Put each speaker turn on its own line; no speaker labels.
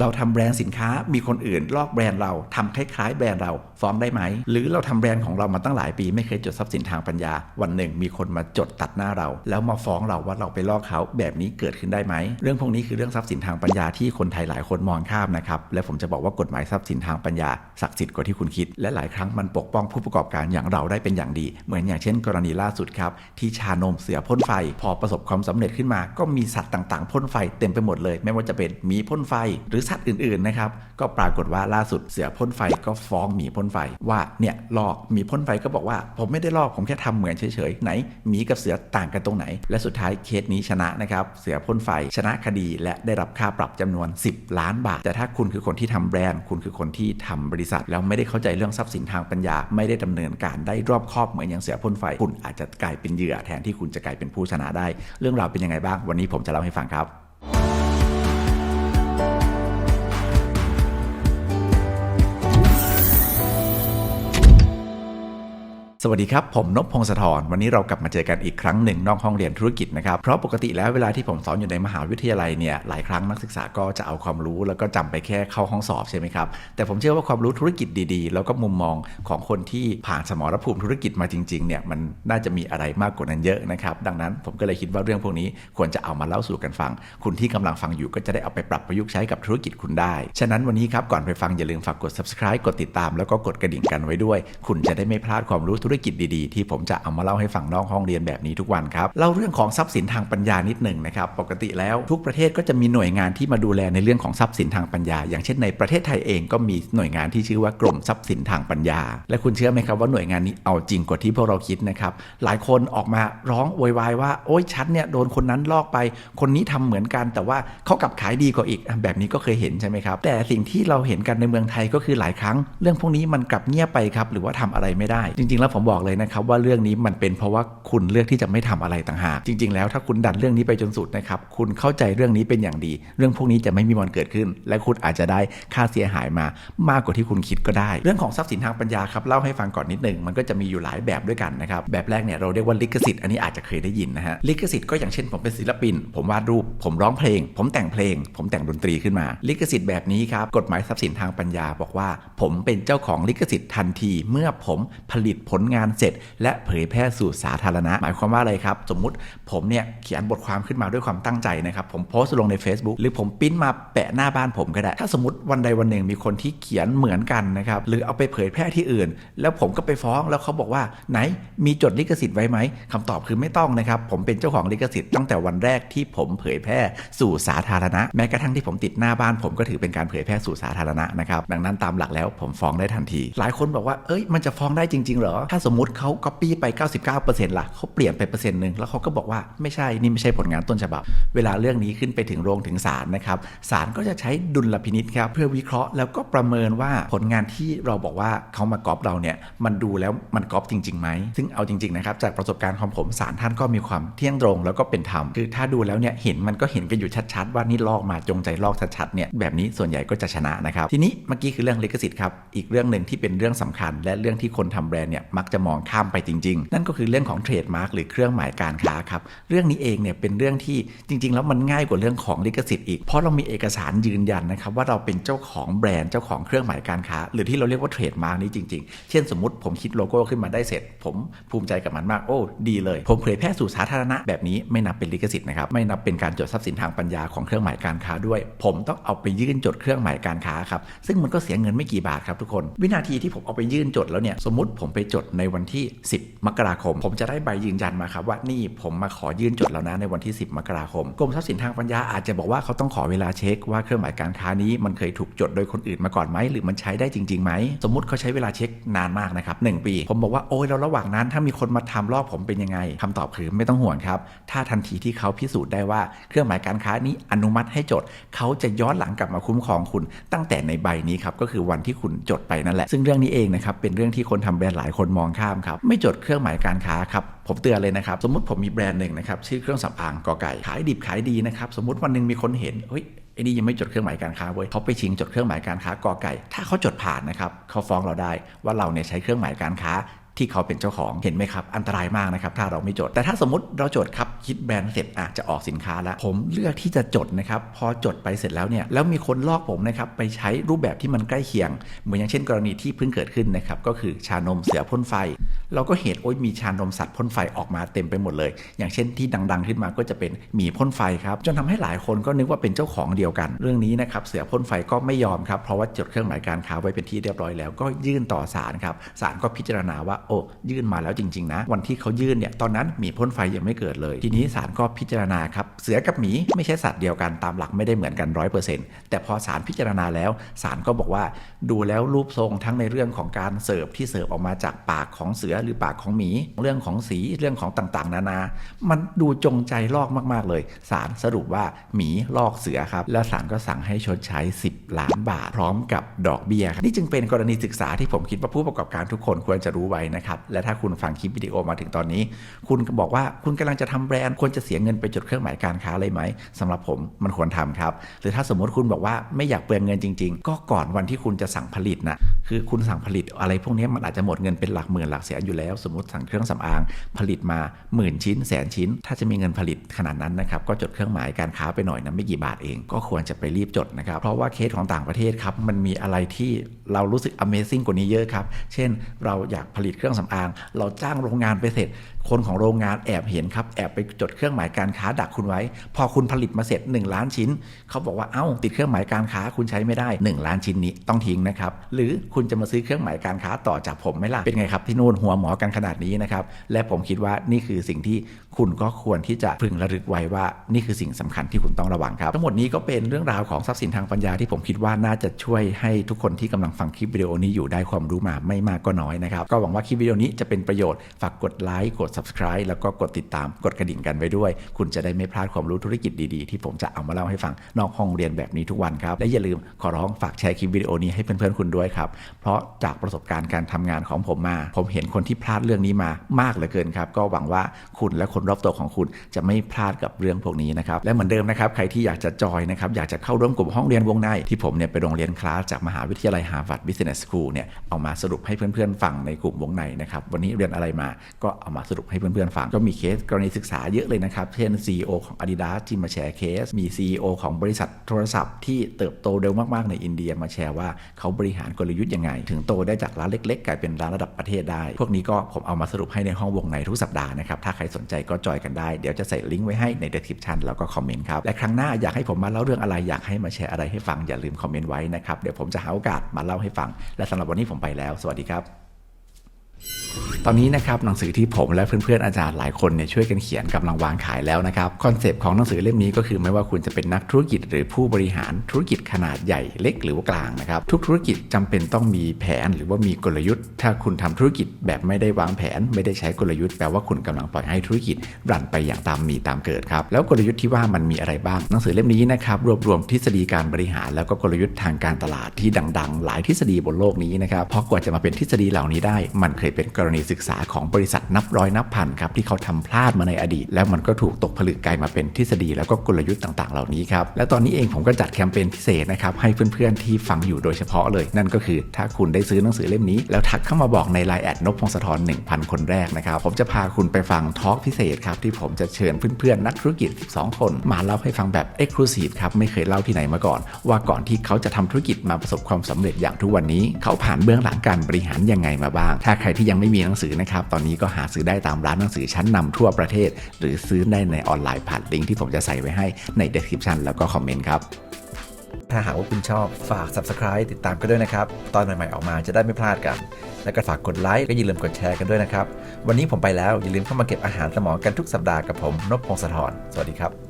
เราทำแบรนด์สินค้ามีคนอื่น ลอกแบรนด์เราทำคล้ายๆ แบรนด์เราฟ้องได้ไหม หรือเราทำแบรนด์ของเรามาตั้งหลายปี ไม่เคยจดทรัพย์สินทางปัญญา วันหนึ่งมีคนมาจดตัดหน้าเรา แล้วมาฟ้องเราว่าเราไปลอกเขาแบบนี้เกิดขึ้นได้ไหม เรื่องพวกนี้คือเรื่องทรัพย์สินทางปัญญาที่คนไทยหลายคนมองข้ามนะครับและผมจะบอกว่ากฎหมายทรัพย์สินทางปัญญาศักดิ์สิทธิ์กว่าที่คุณคิด และหลายครั้งมันปกป้องผู้ประกอบการอย่างเราได้เป็นอย่างดี เหมือนอย่างเช่น กรณีล่าสุดครับที่ชานมเสือพ่นไฟ พอประสบความสำเร็จขึ้นมา ก็มีสัตว์ต่างๆพ่นไฟเต็มไปหมดเลย ไม่ว่าจะเป็นมีพ่นไฟหรือสัตว์อื่นๆนะครับก็ปรากฏว่าล่าสุดเสือพ่นไฟก็ฟ้องหมีพ่นไฟว่าเนี่ยลอกหมีพ่นไฟก็บอกว่า ผมไม่ได้ลอกผมแค่ทำเหมือนเฉยๆไหนหมีกับเสือต่างกันตรงไหน และสุดท้ายเคสนี้ชนะนะครับเสือพ่นไฟชนะคดีและได้รับค่าปรับจำนวน 10 ล้านบาท แต่ถ้าคุณคือคนที่ทำแบรนด์ คุณคือคนที่ทำบริษัท แล้วไม่ได้เข้าใจเรื่องทรัพย์สินทางปัญญา ไม่ได้ดำเนินการได้รอบคอบเหมือนอย่างเสือพ่นไฟ คุณอาจจะกลายเป็นเหยื่อแทนที่คุณจะกลายเป็นผู้ชนะได้ เรื่องราวเป็นยังไงบ้าง วันนี้ผมจะเล่าให้ฟังครับ สวัสดีครับ ผมนพพงศธรวันนี้เรากลับมาเจอกันอีกครั้งหนึ่งนอกห้องเรียนธุรกิจนะครับ เพราะปกติแล้วเวลาที่ผมสอนอยู่ในมหาวิทยาลัยเนี่ยหลายครั้งนักศึกษาก็จะเอาความรู้แล้วก็จำไปแค่เข้าห้องสอบใช่ไหมครับ แต่ผมเชื่อว่าความรู้ธุรกิจดีๆ แล้วก็มุมมองของคนที่ผ่านสมรภูมิธุรกิจมาจริงๆเนี่ยมันน่าจะมีอะไรมากกว่านั้นเยอะนะครับดังนั้นผมก็เลยคิดว่าเรื่องพวกนี้ควรจะเอามาเล่าสู่กันฟัง คุณที่กำลังฟังอยู่ก็จะได้เอาไปปรับประยุกต์ใช้กับธุรกิจคุณได้ฉะนั้นวันนี้ครับก่อนไปฟังอย่าลืมฝากกด subscribe กดติดตามแล้วก็กดกระดิ่งกันไว้ด้วย คุณจะได้ไม่พลาดความรู้ธุรกิจดีๆ ที่ผมจะเอามาเล่าให้ฟังนอกห้องเรียนแบบนี้ทุกวันครับเล่าเรื่องของทรัพย์สินทางปัญญานิดหนึ่งนะครับปกติแล้วทุกประเทศก็จะมีหน่วยงานที่มาดูแลในเรื่องของทรัพย์สินทางปัญญา อย่างเช่นในประเทศไทยเองก็มีหน่วยงานที่ชื่อว่ากรมทรัพย์สินทางปัญญา และคุณเชื่อไหมครับว่าหน่วยงานนี้เอาจริงกว่าที่พวกเราคิดนะครับหลายคนออกมาร้องโวยวายว่าโอ๊ยฉันเนี่ยโดนคนนั้นลอกไป คนนี้ทำเหมือนกัน แต่ว่าเขากลับขายดีกว่าอีกแบบนี้ก็เคยเห็นใช่ไหมครับแต่สิ่งที่เราเห็นกันในเมืองไทยก็คือหลายครั้ง เรื่องพวกนี้มันกลับเงียบไปครับหรือว่าทำอะไรไม่ได้ จริงๆแล้วผมบอกเลยนะครับว่าเรื่องนี้มันเป็นเพราะว่าคุณเลือกที่จะไม่ทำอะไรต่างหาก จริง ๆ แล้วถ้าคุณดันเรื่องนี้ไปจนสุดนะครับ คุณเข้าใจเรื่องนี้เป็นอย่างดี เรื่องพวกนี้จะไม่มีวันเกิดขึ้น และคุณอาจจะได้ค่าเสียหายมามากกว่าที่คุณคิดก็ได้ เรื่องของทรัพย์สินทางปัญญาครับเล่าให้ฟังก่อนนิดนึงมันก็จะมีอยู่หลายแบบด้วยกันนะครับแบบแรกเนี่ยเราเรียกว่าลิขสิทธิ์อันนี้อาจจะเคยได้ยินนะฮะลิขสิทธิ์ก็อย่างเช่นผมเป็นศิลปิน ผมวาดรูป ผมร้องเพลง ผมแต่งเพลง ผมแต่งดนตรีขึ้นมา ลิขสิทธิ์แบบนี้ครับกฎหมายทรัพย์สินทางปัญญาบอกว่า ผมเป็นเจ้าของลิขสิทธิ์ทันที เมื่อผมผลิตผลงานเสร็จ และเผยแพร่สู่สาธารณะ หมายความว่าอะไรครับ สมมุติผมเนี่ยเขียนบทความขึ้นมาด้วยความตั้งใจนะครับ ผมโพสต์ลงใน Facebook หรือผมปิ้นมาแปะหน้าบ้านผมก็ได้ ถ้าสมมติวันใดวันหนึ่งมีคนที่เขียนเหมือนกันนะครับหรือเอาไปเผยแพร่ที่อื่น แล้วผมก็ไปฟ้องแล้วเขาบอกว่าไหนมีจดลิขสิทธิ์ไว้ไหมคำตอบคือไม่ต้องนะครับ ผมเป็นเจ้าของลิขสิทธิ์ตั้งแต่วันแรกที่ผมเผยแพร่สู่สาธารณะ แม้กระทั่งที่ผมติดหน้าบ้าน ผมก็ถือเป็นการเผยแพร่สู่สาธารณะนะครับดังนั้นตามหลักแล้วผมฟ้องได้ทันที หลายคนบอกว่าเอ้ยมันจะฟ้องได้จริง ๆ เหรอถ้าสมมติเขาก๊อปปี้ไป 99%ล่ะเขาเปลี่ยนไปเปอร์เซ็นต์หนึ่งแล้วเขาก็บอกว่าไม่ใช่นี่ไม่ใช่ผลงานต้นฉบับ เวลาเรื่องนี้ขึ้นไปถึงโรงถึงศาลนะครับศาลก็จะใช้ดุลพินิษครับเพื่อวิเคราะห์แล้วก็ประเมินว่าผลงานที่เราบอกว่าเขามาก๊อปเราเนี่ยมันดูแล้วมันก๊อปจริงๆไหมซึ่งเอาจริงๆนะครับจากประสบการณ์ของผมศาลท่านก็มีความเที่ยงตรง แล้วก็เป็นธรรมคือถ้าดูแล้วเนี่ยเห็นมันก็เห็นกันอยู่ชัดๆ ว่านี่ลอกมาจงใจลอกชัดๆเนี่ยแบบนี้ส่วนใหญ่ก็จะชนะนะครับทีนี้เมื่อกี้คือเรื่องลิขสิทธิ์ครับอีกเรื่องหนึ่งที่เป็นเรื่องสำคัญ และเรื่องที่คนทำแบรนด์เนี่ยมักจะมองข้ามไปจริง ๆ นั่นก็คือเรื่องของเทรดมาร์กหรือเครื่องหมายการค้าครับ เรื่องนี้เองเนี่ยเป็นเรื่องที่จริง ๆ แล้วมันง่ายกว่าเรื่องของลิขสิทธิ์อีก เพราะเรามีเอกสารยืนยันนะครับว่าเราเป็นเจ้าของแบรนด์เจ้าของเครื่องหมายการค้า หรือที่เราเรียกว่าเทรดมาร์กนี้จริง ๆ เช่นสมมติผมคิดโลโก้ขึ้นมาได้เสร็จ ผมภูมิใจกับมันมากโอ้ดีเลย ผมเผยแพร่สู่สาธารณะแบบนี้ไม่นับเป็นลิขสิทธิ์นะครับไม่นับเป็นการจดทรัพย์สินทางปัญญาของเครื่องหมายการค้าด้วย ผมต้องเอาไปยื่นจดเครื่องหมายการค้าครับซึ่งมันก็เสียเงินไม่กี่บาทครับทุกคน วินาทีที่ผมเอาไปยื่นจดแล้วเนี่ยสมมติผมไปจดในวันที่ 10 มกราคม ผมจะได้ใบยืนยันมาครับว่านี่ผมมาขอยื่นจดแล้วนะในวันที่ 10 มกราคมกรมทรัพย์สินทางปัญญาอาจจะบอกว่าเขาต้องขอเวลาเช็คว่าเครื่องหมายการค้านี้มันเคยถูกจดโดยคนอื่นมาก่อนไหมหรือมันใช้ได้จริงๆไหมสมมติเขาใช้เวลาเช็คนานมากนะครับหปี ผมบอกว่าโอ้ยแล้วระหว่างนั้น ถ้ามีคนมาทำลอกผมเป็นยังไงคำตอบคือไม่ต้องห่วงครับ ถ้าทันทีที่เขาพิสูจน์ได้ว่าเครื่องหมายการค้านี้อนุมัติให้จด เขาจะย้อนหลังกลับมาคุ้มครองคุณ ตั้งแต่ในใบนี้ครับก็คือวันที่คุณจดไปนั่นแหละซึ่งเรื่องนี้เองนะครับเป็นเรื่องที่คนทำแบรนด์หลายคนมองข้ามครับ ไม่จดเครื่องหมายการค้าครับ ผมเตือนเลยนะครับ สมมติผมมีแบรนด์หนึ่งนะครับชื่อเครื่องสำอางกอไก่ขายดิบขายดีนะครับสมมติวันหนึ่งมีคนเห็นเฮ้ยไอ้นี่ยังไม่จดเครื่องหมายการค้าเว้ยเขาไปชิงจดเครื่องหมายการค้ากอไก่ ถ้าเขาจดผ่านนะครับเขาฟ้องเราได้ว่าเราเนี่ยใช้เครื่องหมายการค้า ที่เขาเป็นเจ้าของเห็นไหมครับ อันตรายมากนะครับ ถ้าเราไม่จด แต่ถ้าสมมติเราจดครับคิดแบรนด์เสร็จอาจจะออกสินค้าแล้ว ผมเลือกที่จะจดนะครับ พอจดไปเสร็จแล้วเนี่ยแล้วมีคนลอกผมนะครับไปใช้รูปแบบที่มันใกล้เคียง เหมือนอย่างเช่นกรณีที่เพิ่งเกิดขึ้นนะครับก็คือชานมเสือพ่นไฟ เราก็เห็นโอ้ยมีชานมสัตว์พ่นไฟออกมาเต็มไปหมดเลย อย่างเช่นที่ดัง ๆ ขึ้นมาก็จะเป็นหมีพ่นไฟครับจนทำให้หลายคนก็นึกว่าเป็นเจ้าของเดียวกัน เรื่องนี้นะครับเสือพ่นไฟก็ไม่ยอมครับเพราะว่าจดเครื่องหมายการค้าไว้เป็นที่เรียบร้อยแล้วก็ยื่นต่อศาลครับศาลก็พิจารณาว่าโอ้ยื่นมาแล้วจริง ๆ นะ วันที่เขายื่นเนี่ยตอนนั้นหมีพ่นไฟยังไม่เกิดเลย ทีนี้ศาลก็พิจารณาครับเสือกับหมีไม่ใช่สัตว์เดียวกันตามหลักไม่ได้เหมือนกันร้อยเปอร์เซ็นต์แต่พอศาลพิจารณาแล้วศาลก็บอกว่า ดูแล้วรูปทรงทั้งในเรื่องของการเสิร์ฟที่เสิร์ฟออกมาจากปากของเสือหรือปากของหมี เรื่องของสีเรื่องของต่างๆ นานา มันดูจงใจลอกมากๆเลยศาลสรุปว่าหมีลอกเสือครับแล้วศาลก็สั่งให้ชดใช้ 10 ล้านบาท พร้อมกับดอกเบี้ยครับนี่จึงเป็นกรณีศึกษาที่ผมคิดว่าผู้ประกอบการทุกคนควรจะรู้ไว้นะครับ และถ้าคุณฟังคลิปวิดีโอมาถึงตอนนี้ คุณบอกว่าคุณกำลังจะทำแบรนด์ควรจะเสียเงินไปจดเครื่องหมายการค้าเลยไหมสำหรับผมมันควรทำครับ หรือถ้าสมมติคุณบอกว่าไม่อยากเปลืองเงินจริง ๆ ก็ก่อนวันที่คุณจะสั่งผลิตนะ คือคุณสั่งผลิตอะไรพวกนี้มันอาจจะหมดเงินเป็นหลักหมื่นหลักแสนอยู่แล้ว สมมติสั่งเครื่องสำอางผลิตมาหมื่นชิ้นแสนชิ้น ถ้าจะมีเงินผลิตขนาดนั้นนะครับก็จดเครื่องหมายการค้าไปหน่อยนะไม่กี่บาทเอง ก็ควรจะไปรีบจดนะครับเพราะว่าเคสของต่างประเทศครับมันมีอะไรที่เรารู้สึก Amazing กว่านี้เยอะครับเช่น เราอยากผลิตเครื่องสำอาง เราจ้างโรงงานไปเสร็จ คนของโรงงานแอบเห็นครับแอบไปจดเครื่องหมายการค้าดักคุณไว้ พอคุณผลิตมาเสร็จ 1 ล้านชิ้น เขาบอกว่าเอ้าติดเครื่องหมายการค้าคุณใช้ไม่ได้ 1 ล้านชิ้นนี้ต้องทิ้งนะครับหรือคุคุณจะมาซื้อเครื่องหมายการค้าต่อจากผมไหมล่ะ เป็นไงครับที่นู่นหัวหมอกันขนาดนี้นะครับ และผมคิดว่านี่คือสิ่งที่คุณก็ควรที่จะพึงระลึกไว้ว่านี่คือสิ่งสำคัญที่คุณต้องระวังครับ ทั้งหมดนี้ก็เป็นเรื่องราวของทรัพย์สินทางปัญญาที่ผมคิดว่าน่าจะช่วยให้ทุกคนที่กำลังฟังคลิปวิดีโอนี้อยู่ได้ความรู้มาไม่มากก็น้อยนะครับ ก็หวังว่าคลิปวิดีโอนี้จะเป็นประโยชน์ ฝากกดไลค์ กด subscribe แล้วก็กดติดตาม กดกระดิ่งกันไว้ด้วย คุณจะได้ไม่พลาดความรู้ธุรกิจดีๆ ที่ผมจะเอามาเล่าให้ฟังนอกห้องเรียนแบบนี้ทุกวันครับ และอย่าลืมขอร้องฝากแชร์คลิปวิดีโอนี้ให้เพื่อนๆคุณด้วยครับเพราะจากประสบการณ์การทำงานของผมมา ผมเห็นคนที่พลาดเรื่องนี้มามากเหลือเกินครับ ก็หวังว่าคุณและคนรอบตัวของคุณจะไม่พลาดกับเรื่องพวกนี้นะครับ และเหมือนเดิมนะครับใครที่อยากจะจอยนะครับอยากจะเข้าร่วมกลุ่มห้องเรียนวงใน ที่ผมเนี่ยไปโรงเรียนคลาสจากมหาวิทยาลัยฮาร์วาร์ดบิสเนสสคูลเนี่ยเอามาสรุปให้เพื่อนๆฟังในกลุ่มวงในนะครับวันนี้เรียนอะไรมาก็เอามาสรุปให้เพื่อนๆฟังก็มีเคสกรณีศึกษาเยอะเลยนะครับเช่น CEO ของ Adidas ที่มาแชร์เคส มี CEO ของบริษัทโทรศัพท์ที่เติบโตเร็วมากๆในอินเดียมาแชร์ว่าเขาบริหารกลยุทธ์ยังไง ถึงโตได้จากร้านเล็ก ๆ กลายเป็นร้านระดับประเทศได้ พวกนี้ก็ผมเอามาสรุปให้ในห้องวงในทุกสัปดาห์นะครับ ถ้าใครสนใจก็จอยกันได้ เดี๋ยวจะใส่ลิงก์ไว้ให้ใน description แล้วก็คอมเมนต์ครับ และครั้งหน้าอยากให้ผมมาเล่าเรื่องอะไรอยากให้มาแชร์อะไรให้ฟังอย่าลืมคอมเมนต์ไว้นะครับ เดี๋ยวผมจะหาโอกาสมาเล่าให้ฟัง และสำหรับวันนี้ผมไปแล้ว สวัสดีครับ ตอนนี้นะครับหนังสือที่ผมและเพื่อนๆอาจารย์หลายคนเนี่ยช่วยกันเขียนกำลังวางขายแล้วนะครับคอนเซปต์ของหนังสือเล่มนี้ก็คือไม่ว่าคุณจะเป็นนักธุรกิจหรือผู้บริหารธุรกิจขนาดใหญ่เล็กหรือว่ากลางนะครับทุกธุรกิจจำเป็นต้องมีแผนหรือว่ามีกลยุทธ์ ถ้าคุณทำธุรกิจแบบไม่ได้วางแผน ไม่ได้ใช้กลยุทธ์แปลว่าคุณกำลังปล่อยให้ธุรกิจรันไปอย่างตามมีตามเกิดครับแล้วกลยุทธ์ที่ว่ามันมีอะไรบ้างหนังสือเล่มนี้นะครับรวบรวมทฤษฎีการบริหาร แล้วก็กลยุทธ์ทางการตลาดที่ดัง ๆ หลายทฤษฎีบนโลกนี้นะครับเพราะกว่าจะมาเป็นทฤษฎีเหล่านี้ได้ มันเคยเป็นกรณีศึกษาของบริษัทนับร้อยนับพันครับที่เขาทำพลาดมาในอดีต แล้วมันก็ถูกตกผลึกกลายมาเป็นทฤษฎีแล้วก็กลยุทธ์ต่างๆ เหล่านี้ครับและตอนนี้เองผมก็จัดแคมเปญพิเศษนะครับให้เพื่อนๆที่ฟังอยู่โดยเฉพาะเลย นั่นก็คือถ้าคุณได้ซื้อหนังสือเล่มนี้ แล้วทักเข้ามาบอกในไลน์แอดนพพงศธร1,000 คนแรกนะครับผมจะพาคุณไปฟังทอล์กพิเศษครับที่ผมจะเชิญเพื่อนๆนักธุรกิจ 12 คนมาเล่าให้ฟังแบบเอ็กซ์คลูซีฟครับไม่เคยเล่าที่ไหนมาก่อน ว่าก่อนที่เขาจะทำธุรกิจมาประสบความสำเร็จอย่างทุกวันนี้ เขาผ่านเบื้องหลังการบริหารยังไงมาบ้าง ถ้าใครที่ยังไม่มีหนังสือนะครับ ตอนนี้ก็หาซื้อได้ตามร้านหนังสือชั้นนำทั่วประเทศ หรือซื้อได้ในออนไลน์ผ่านลิงก์ที่ผมจะใส่ไว้ให้ใน description แล้วก็คอมเมนต์ครับถ้าหากว่าคุณชอบฝาก subscribe ติดตามกันด้วยนะครับ ตอนใหม่ ๆ ออกมาจะได้ไม่พลาดกัน แล้วก็ฝากกดไลค์ก็อย่าลืมกดแชร์กันด้วยนะครับ วันนี้ผมไปแล้วอย่าลืมเข้ามาเก็บอาหารสมองกันทุกสัปดาห์กับผมนพพงศธรสวัสดีครับ